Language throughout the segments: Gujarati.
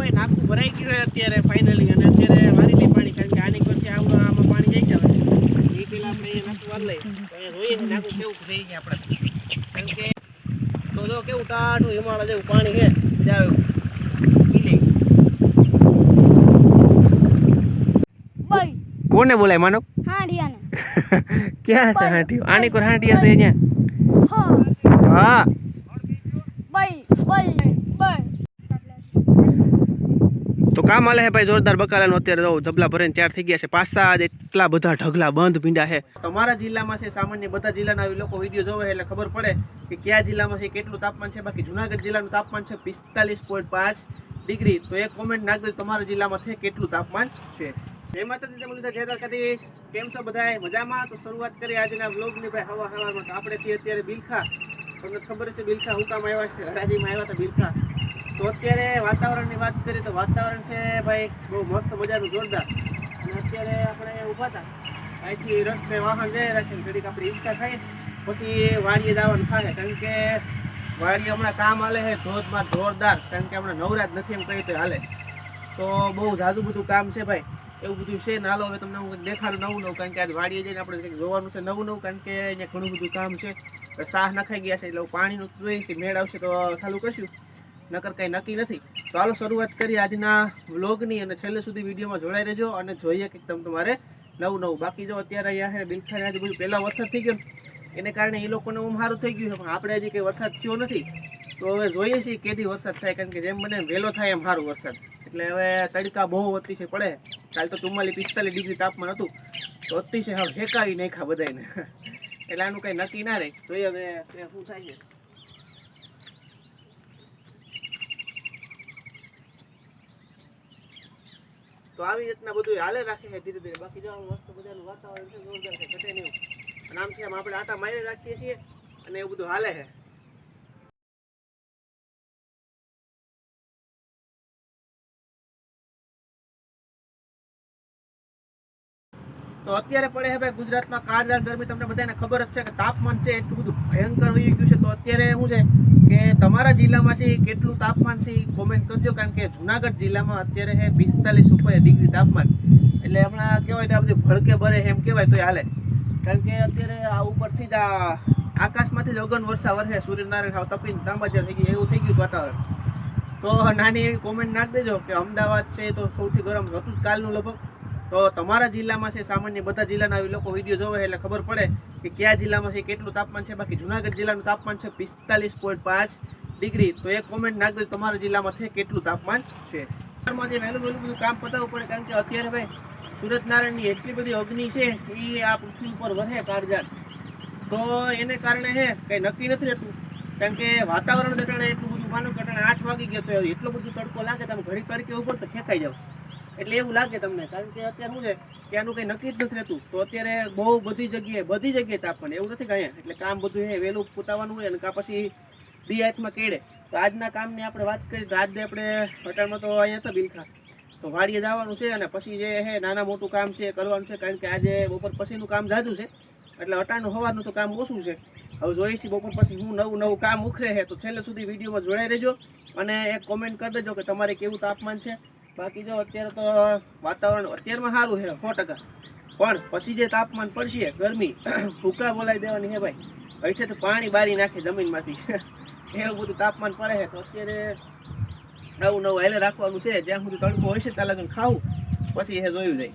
ભાઈ નાખું ભરાઈ ગયું હોય અત્યારે ફાઇનલી અને અત્યારે વારી લઈ પાણી કારણ કે આની પરથી આવું આમાં પાણી જાય છે હવે એ પેલા આપણે એ નાખું વાર લઈએ. જોઈએ નાખું કેવું થઈ ગયા આપણે. કારણ કે તો જો કેવું ટાઢું હિમાલય જેવું પાણી છે બઈ કોને બોલાય માનો? ક્યાં છે હાંટીઓ આની કોર હાંઠિયા છે અહીંયા? હા. ભાઈ બઈ બઈ બઈ તો કામ આલે ભાઈ, જોરદાર બકાલાનું અત્યારે તો જબલા ભરીને તૈયાર થઈ ગયા છે. પાછા જ એટલા બધા ઢગલા બંધ પીંડા છે તમારા જિલ્લામાં છે સામાન્ય બધા જિલ્લાના લોકો વીડિયો જોવે એટલે ખબર પડે કે કયા જિલ્લામાં છે, કેટલું તાપમાન છે, બાકી જુનાગઢ જિલ્લાનું તાપમાન છે પિસ્તાલીસ પોઈન્ટ પાંચ ડિગ્રી. તો એક કોમેન્ટ નાખજો તમારા જિલ્લામાં છે કેટલું તાપમાન છે. જય માતાજી, તમે લીધા જય દ્વારકાધીશ. કેમ છો બધાય? મજામાં? તો શરૂઆત કરી આજના વ્લોગની ભાઈ હવા હવામાં તો આપણે છીએ અત્યારે બિલખા. તમને ખબર છે બિલખા હું આવ્યા છે, હરાજીમાં આવ્યા હતા બિલખા. તો અત્યારે વાતાવરણની વાત કરીએ તો વાતાવરણ છે ભાઈ બહુ મસ્ત મજાનું, જોરદાર. અને અત્યારે આપણે ઊભા હતા. અહીંથી રસ્તે વાહન જઈ રાખીને ઘડીક આપણે ઈચ્છા થાય પછી વાડીએ જવાનું થાય. કારણ કે વાડીએ હમણાં કામ હાલે છે, ધોધમાં જોરદાર. કારણ કે હમણાં નવરાજ નથી એમ કહીએ તો હાલે. તો બહુ જાદુ બધું કામ છે ભાઈ. એવું બધું છે નાલો હવે તમને હું દેખાડું નવું નવું, કારણ કે આજે વાડીએ જઈને આપણે કંઈક જોવાનું છે નવું નવું, કારણ કે અહીંયા ઘણું બધું કામ છે. સાહ નખાઈ ગયા છે, એટલે પાણીનું જોઈએ મેળ આવશે તો ચાલુ કરશું. નકર કંઈ નક્કી નથી. તો હાલો શરૂઆત કરી આજના વ્લોગની અને છેલ્લે સુધી વિડીયોમાં જોડાઈ રહેજો અને જોઈએ કે તમે તમારે નવું નવું. બાકી જો અત્યારે અહીંયા છે બિલખાને આજે બધું પહેલાં વરસાદ થઈ ગયો એને કારણે એ લોકોને ઓમ સારું થઈ ગયું છે, પણ આપણે હજી કંઈ વરસાદ થયો નથી. તો હવે જોઈએ છીએ કેદી વરસાદ થાય, કારણ કે જેમ બને વહેલો થાય એમ સારું વરસાદ. એટલે હવે તડકા બહુ અતિશય પડે. કાલ તો ચુમ્માલીસ પિસ્તાલીસ ડિગ્રી તાપમાન હતું. તો અતિશય હવે હેકાવી નાખ્યા બધાને એટલે આનું કંઈ નક્કી ના રહે. જોઈએ હવે શું થાય છે. તો આવી રીતના બધું હાલે રાખે છે ધીરે ધીરે બાકી જવાનું મસ્ત બધાનું વાતાવરણ છે, જોરદાર છે, ઘટે નહીં. અને આમથી આમ આપણે આટા મારી રાખીએ છીએ અને એવું બધું હાલે છે તો અત્યારે પડે છે ભાઈ ગુજરાતમાં કાળઝાળ ગરમી તમને બધાને ખબર જ છે કે તાપમાન છે એટલું બધું ભયંકર હોઈ ગયું છે. તો અત્યારે શું છે કે તમારા જિલ્લામાંથી કેટલું તાપમાન છે કોમેન્ટ કરજો, કારણ કે જુનાગઢ જિલ્લામાં અત્યારે છે પિસ્તાલીસ ઉપર ડિગ્રી તાપમાન. એટલે હમણાં કહેવાય તો આ બધું ભડકે ભરે એમ કહેવાય તો હાલે. કારણ કે અત્યારે આ ઉપરથી જ આ આકાશમાંથી જ અગન વર્ષા વરસે સૂર્યનારાયણ સાવ તપીને તાંબાજા થઈ ગયું એવું થઈ ગયું વાતાવરણ. તો નાની એવી કોમેન્ટ નાખી દેજો કે અમદાવાદ છે તો સૌથી ગરમ હતું જ કાલનું લગભગ. તો તમારા જિલ્લામાં છે સામાન્ય બધા જિલ્લાના આવી લોકો વીડિયો જોવે એટલે ખબર પડે કે કયા જિલ્લામાં છે, કેટલું તાપમાન છે. બાકી જુનાગઢ જિલ્લાનું તાપમાન છે પિસ્તાલીસ પોઈન્ટ પાંચ ડિગ્રી. તો એક કોમેન્ટ નાખજો તમારા જિલ્લામાં છે, કેટલું તાપમાન છે? વહેલું વહેલું બધું કામ પતાવવું પડે કારણ કે અત્યારે ભાઈ સુરતનારાયણની એટલી બધી અગ્નિ છે એ આ પૃથ્વી ઉપર વધે કાળજાત તો એને કારણે છે કંઈ નક્કી નથી રહેતું. કારણ કે વાતાવરણ કારણે એટલું બધું માનો કે આઠ વાગી ગયો તો એટલો બધું તડકો લાગે તમે ઘડી તડકે ઉપર તો ખેંકાઈ જાવ. એટલે એવું લાગે તમને, કારણ કે અત્યારે શું છે કે આનું કંઈ નક્કી જ નથી રહેતું. તો અત્યારે બહુ બધી જગ્યાએ બધી જગ્યાએ તાપમાન એવું નથી કે અહીંયા. એટલે કામ બધું એ વહેલું પોતાવાનું હોય અને કાં પછી દી હાથમાં કેળે. તો આજના કામની આપણે વાત કરીએ તો આજે આપણે અટાણમાં તો અહીંયા હતા બિલખા. તો વાડીએ જવાનું છે અને પછી જે છે નાના મોટું કામ છે, કરવાનું છે, કારણ કે આજે બપોર પછીનું કામ જાજુ છે. એટલે અટાણું હવાનું તો કામ ઓછું છે. હવે જોઈએ બપોર પછી હું નવું નવું કામ ઉખરે છે, તો છેલ્લે સુધી વિડીયોમાં જોડાઈ રહેજો અને એક કોમેન્ટ કરી દેજો કે તમારે કેવું તાપમાન છે. બાકી જો અત્યારે તો વાતાવરણ અત્યારમાં સારું છે સો ટકા. પણ પછી જે તાપમાન પડશે ગરમી ભૂકા બોલાવી દેવાની છે ભાઈ. અહીંથી તો પાણી બારી નાખે જમીનમાંથી. એવું બધું તાપમાન પડે છે તો અત્યારે નવું નવું હેલે રાખવાનું છે. જ્યાં સુધી તડકો હોય છે ત્યાં લગન ખાવું. પછી એ જોયું જાય.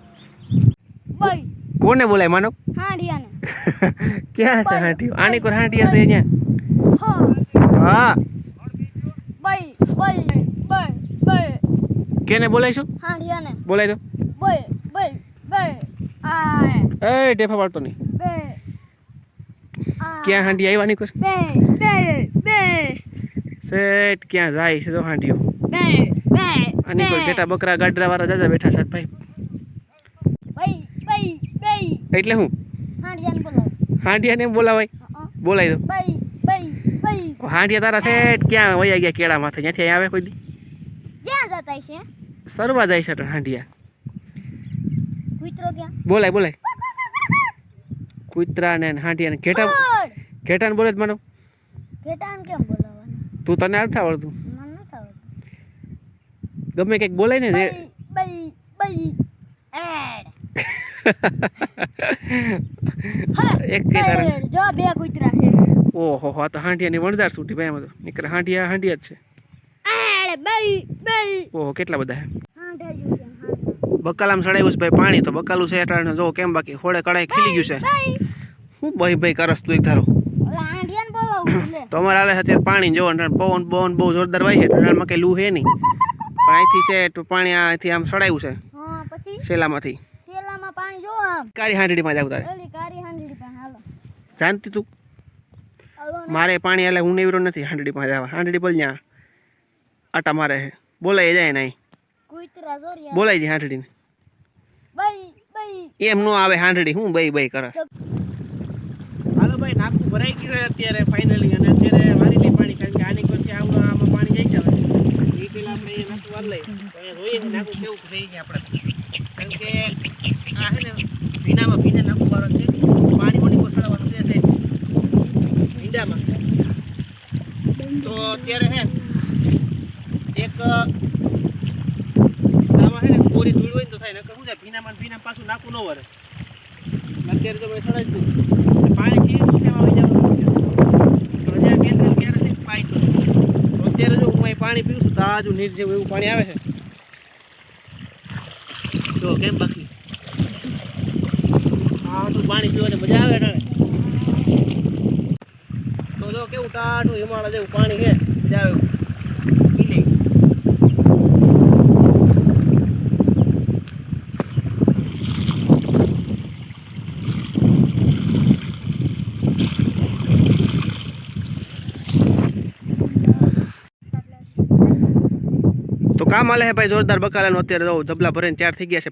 બઈ કોને બોલાય માનો? હાંડિયાને. ક્યાં છે હાંટીઓ આની કોર હાંટી છે અહીંયા? હા. હા. ભાઈ બઈ કેને બોલાઈશું હાંડિયાને. બોલાય દો બોલ બોલ બોલ. આ એ ટેફા પાડતો નહીં. બે. ક્યાં હાંડી આવ્યા ની કોર? બે બે બે. સેટ ક્યાં જાય છે તો હાંડીઓ બે બે અને કોઈ કેટા બકરા ગાડરા વાળા દાદા બેઠા છે ભાઈ. ભાઈ ભાઈ ભાઈ એટલે હું? હાંડિયાને બોલાવ. હાંડિયાને બોલાવાય? બોલાવી દો ભાઈ ભાઈ ભાઈ હાંડિયા તારા સેટ ક્યાં વયા ગયા કેળા માથે ત્યાંથી આવે કોઈ દી? ક્યાં જતા છે સરવા જાય છે હાંડિયા બોલાય બોલાય. કૂતરા ને હાંડિયા ને ઘેટા ઘેટા ને બોલે જ માનો. ઘેટાને કેમ બોલાવવાનું? તું તને નથી આવડતું. ગમે કંઈક બોલાય ને જે એક કે જો બે કૂતરા છે. ઓહો હો તો તો હાંડિયાની વણઝાર છૂટી ભાઈ આમાં તો. નીકળે હાંડિયા હાંડિયા જ છે. ઓહો કેટલા બધા બકાલામ સડાવ્યું છે ભાઈ પાણી તો બકાલું છે એટલે જો કેમ બાકી? હોળે કડાઈ ખીલી ગયું છે. હું ભાઈ ભાઈ કરસ તું એક ધારો. આલે તો અમારે હાલે અત્યારે પાણી જો પવન પવન બહુ જોરદાર વાય છે ટનલમાં કઈ લૂ હે નહીં. પણ અહીંથી છે તો પાણી અહીંથી આમ સડાયું છે શેલામાંથી. કારી હાંડીમાં જાવ તારે. પાસે જાણતી તું? મારે પાણી એટલે હું નેવરો નથી હાંડડીમાં જવા હાંડડી બોલ ત્યાં આટા મારે છે. બોલાય જાય નહીં બોલાઈ જોરિયા બોલાય જાય બઈ એમ નો આવે હાંઠડી હું બઈ બઈ કરસ હાલો ભાઈ નાખું. ભરાઈ ગયું અત્યારે ફાઇનલી અને અત્યારે વારી લઈ પાણી કારણ કે આની પછી આવડો આમાં પાણી જાય છે હવે એ પેલા આપણે એ નાખું વાર લઈ. તો જોઈએ નાખું કેવું થઈ છે આપણે. કારણ કે આ છે ને ભીનામાં ભીને નાખું વાર છે. પાણી મોટી કોસળવાનું છે છે ભીંડામાં. તો અત્યારે હે આમાં છે ને કોરી ધૂળ હોય તો થાય નકર શું છે ભીનામાં ને પાછું નાખવું ન વરે અત્યારે તો મેં સડાઈ દીધું પાણી આવી જવાનું હજાર બે ક્યારે છે પાઈ અત્યારે જો હું પાણી પીવું છું તાજું નીર જેવું એવું પાણી આવે છે જો કેમ બાકી આ તો પાણી પીવાની મજા આવે તો જો કેવું ટાટું હિમાલય જેવું પાણી છે, મજા આવે એવું. પી લઈ તો કામ આલે હે ભાઈ, જોરદાર બકાલાનું અત્યારે જો જબલા ભરીને તૈયાર થઈ ગયા છે.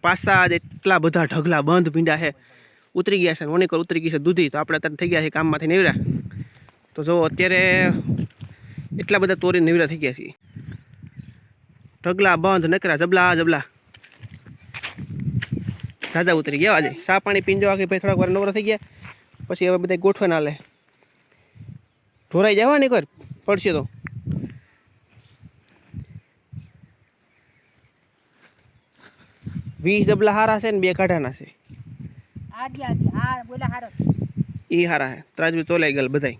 જ એટલા બધા ઢગલા બંધ ભીંડા છે ઉતરી ગયા છે ઓનિકર ઉતરી ગઈ છે દૂધી. તો આપણે અત્યારે થઈ ગયા છે કામમાંથી નીવડ્યા તો જો, અત્યારે એટલા બધા તોરી નીવડ્યા થઈ ગયા છીએ. ઢગલા બંધ, નકરા જબલા જબલા ઝાઝા ઉતરી ગયા આજે. સા પાણી જવા કે ભાઈ થોડાક વાર નવરા થઈ ગયા. પછી હવે બધા ગોઠવાના લે ઢોરાઈ જવા ને કર પડશે તો. વીસ ડબલા હારા છે ને બે કાઢાના છે. એ હારા. હે ત્રાજવી તોલાઈ ગયેલ બધાય.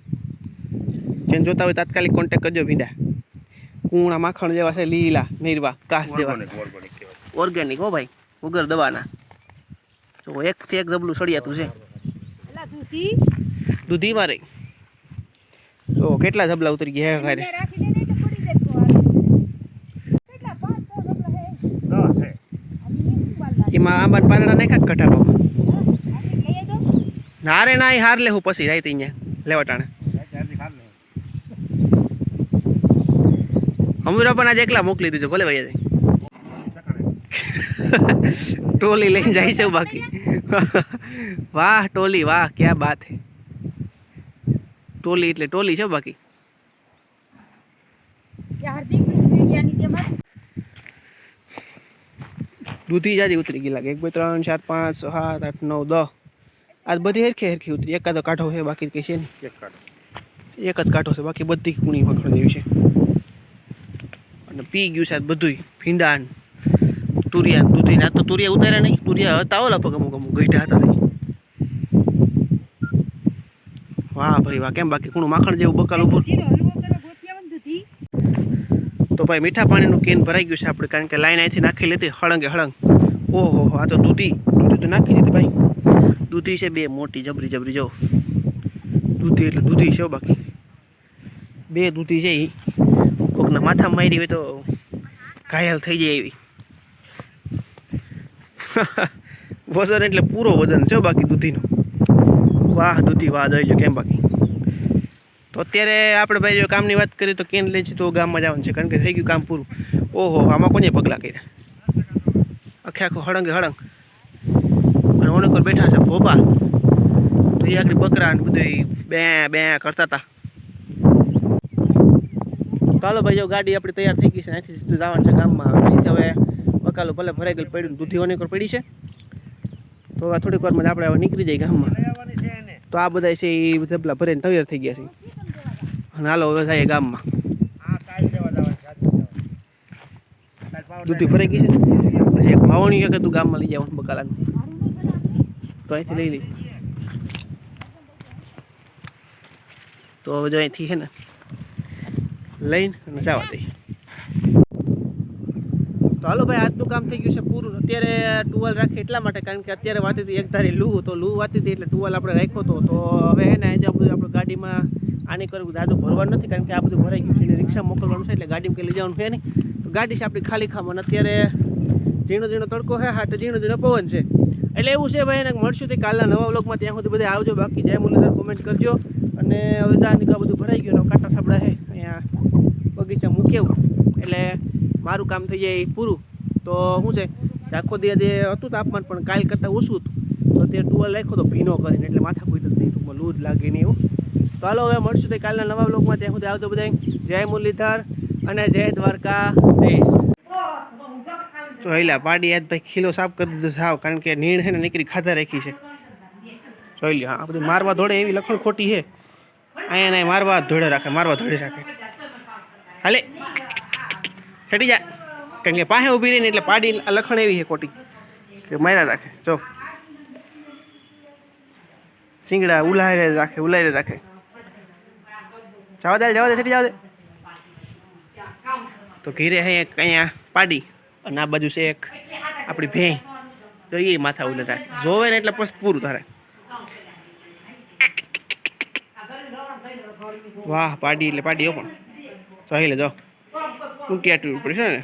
જેને જોતા હોય તાત્કાલિક કોન્ટેક કરજો ભીંડા. કુણા માખણ જેવા છે લીલા નીરવા કાસ જેવા. ઓર્ગેનિક હો ભાઈ. વગર દવાના જો એકથી એક ડબલું સળિયાતું છે. દૂધી. મારે જો કેટલા જબલા ઉતરી ગયા હે એમાં આંબાના પાંદડા નાખ્યા કઠા બાબા ના રે ના હાર લે હું પછી રાઈ અહીંયા. લેવટાણે અમીરા પણ આજે એકલા મોકલી દીધો ભલે ભાઈ ટોલી લઈને જાય છે બાકી. વાહ ટોલી વાહ ક્યાં બાત હે. ટોલી એટલે ટોલી છે બાકી. દૂધી જાજી ઉતરી ગઈ લાગે. એક બે ત્રણ ચાર પાંચ સાત આઠ નવ દસ આજ બધી હેરખી હેરખી ઉતરી. એકાદો કાંઠો છે બાકી કઈ છે નહીં. એક જ કાંઠો છે બાકી બધી કુણી મખણ જેવી છે. અને પી ગયું છે આજ બધુંય. ભીંડા તુરિયા દૂધી. ના તો તુરિયા ઉતાર્યા નહીં. તુરિયા હતા ઓલા પગ અમુક અમુક ગઈઢા હતા નહીં. વાહ ભાઈ વાહ. કેમ બાકી કુણું માખણ જેવું બકાલ ઉભું? તો ભાઈ મીઠા પાણીનું કેન ભરાઈ ગયું છે આપણે, કારણ કે લાઈન અહીંથી નાખી લીધી, હળંગે, હળંગ. ઓહો આ તો દૂધી. દૂધી તો નાખી દીધી ભાઈ. દૂધી છે બે, મોટી જબરી જબરી, જો. દૂધી એટલે દૂધી છે બાકી. બે દૂધી છે એ કોકના માથામાં મારી હોય તો ઘાયલ થઈ જાય એવી. વજન એટલે પૂરો વજન છે બાકી દૂધીનું. વાહ, દૂધી વાહ, જોઈ લો કેમ બાકી. તો અત્યારે આપણે ભાઈ જો કામની વાત કરીએ તો કેન લઈ તો ગામમાં જવાનું છે, કારણ કે થઈ ગયું કામ પૂરું. ઓહો, આમાં કોને પગલાં કર્યા? આખે આખો હળંગે હળંગ. અને ઓનકર બેઠા છે ભોપા. તો એ આગળ બકરા ને બધું બે બે કરતા હતા ચાલો ભાઈ, જો ગાડી આપણી તૈયાર થઈ ગઈ છે અહીંથી સીધું જવાનું છે ગામમાં. અહીંથી હવે વકાલો ભલે ભરાઈ ગયેલું પડ્યું દૂધી ઓનેકર પડી છે. તો થોડીક વારમાં આપણે હવે નીકળી જાય ગામમાં. તો આ બધા છે એ ધબલા ભરીને તૈયાર થઈ ગયા છે. અને હાલો, હવે જાય ગામમાં. દૂધી ફરી ગઈ છે? પછી એક વાવણી કે તું ગામમાં લઈ જાવ બકાલાનું? તો અહીંથી લઈ લઈ. તો હવે જો અહીંથી છે ને, લઈને અને જવા દઈ તો હાલો ભાઈ, આજનું કામ થઈ ગયું છે પૂરું. અત્યારે ટુવાલ રાખી એટલા માટે, કારણ કે અત્યારે વાતી હતી એક ધારી લૂ, તો લૂ વાતી હતી એટલે ટુવાલ આપણે રાખ્યો હતો તો હવે હે ને, આજે આપણે ગાડીમાં આની કરવું દાદુ ભરવાનું નથી, કારણ કે આ બધું ભરાઈ ગયું છે. એને રિક્ષા મોકલવાનું છે એટલે કંઈ લઈ જવાનું છે નહીં. તો ગાડી છે આપણી ખાલી ખામાં અત્યારે ઝીણો ઝીણો તડકો છે તો ઝીણો ઝીણો પવન છે. એટલે એવું છે ભાઈ, એને મળશું તે કાલના નવા વ્લોગમાં, ત્યાં સુધી બધા આવજો. બાકી જય મુરલીધર કોમેન્ટ કરજો. અને હવે જા નિકા બધું ભરાઈ ગયું કાંટા સાબડા છે. અહીંયા બગીચા મૂકેવું એટલે મારું કામ થઈ જાય પૂરું. તો શું છે, આખો દે જે હતું તાપમાન, પણ કાલ કરતાં ઓછું હતું. તો તે ટુવાલ રાખ્યો તો ભીનો કરીને, એટલે માથા કોઈ નહીં ટૂંકમાં લૂજ લાગે નહીં એવું. તો હાલો હવે મળશું તે કાલના નવા બ્લોગમાં ત્યાં સુધી આવતો બધા જય મુરલીધર અને જય દ્વારકા તો હેલા, પાડી આજ ભાઈ ખીલો સાફ કરી દીધો સાવ કારણ કે નીણ છે ને નીકળી ખાધા રાખી છે. જોઈ લ્યો હા બધું મારવા ધોડે એવી લખણ ખોટી છે. અહીંયા નહીં મારવા ધોડે રાખે, મારવા ધોડે રાખે. હાલે. છટી જા. કારણ કે પાસે ઊભી રહીને એટલે પાડી લખણ એવી છે ખોટી. કે માર્યા રાખે. જો. સિંગડા ઉલારે રાખે ઉલારે રાખે. જવા દે જવા દે, છટી જવા દે. તો ઘીરે એક અહીંયા પાડી અને આ બાજુ છે એક આપણી ભેં તો એ માથા ઉલે રાખે જોવે ને એટલે પછી પૂરું તારે વાહ, પાડી એટલે પાડી હો પણ. સહી લે જો. ઊંટિયા ટૂર પડશે ને?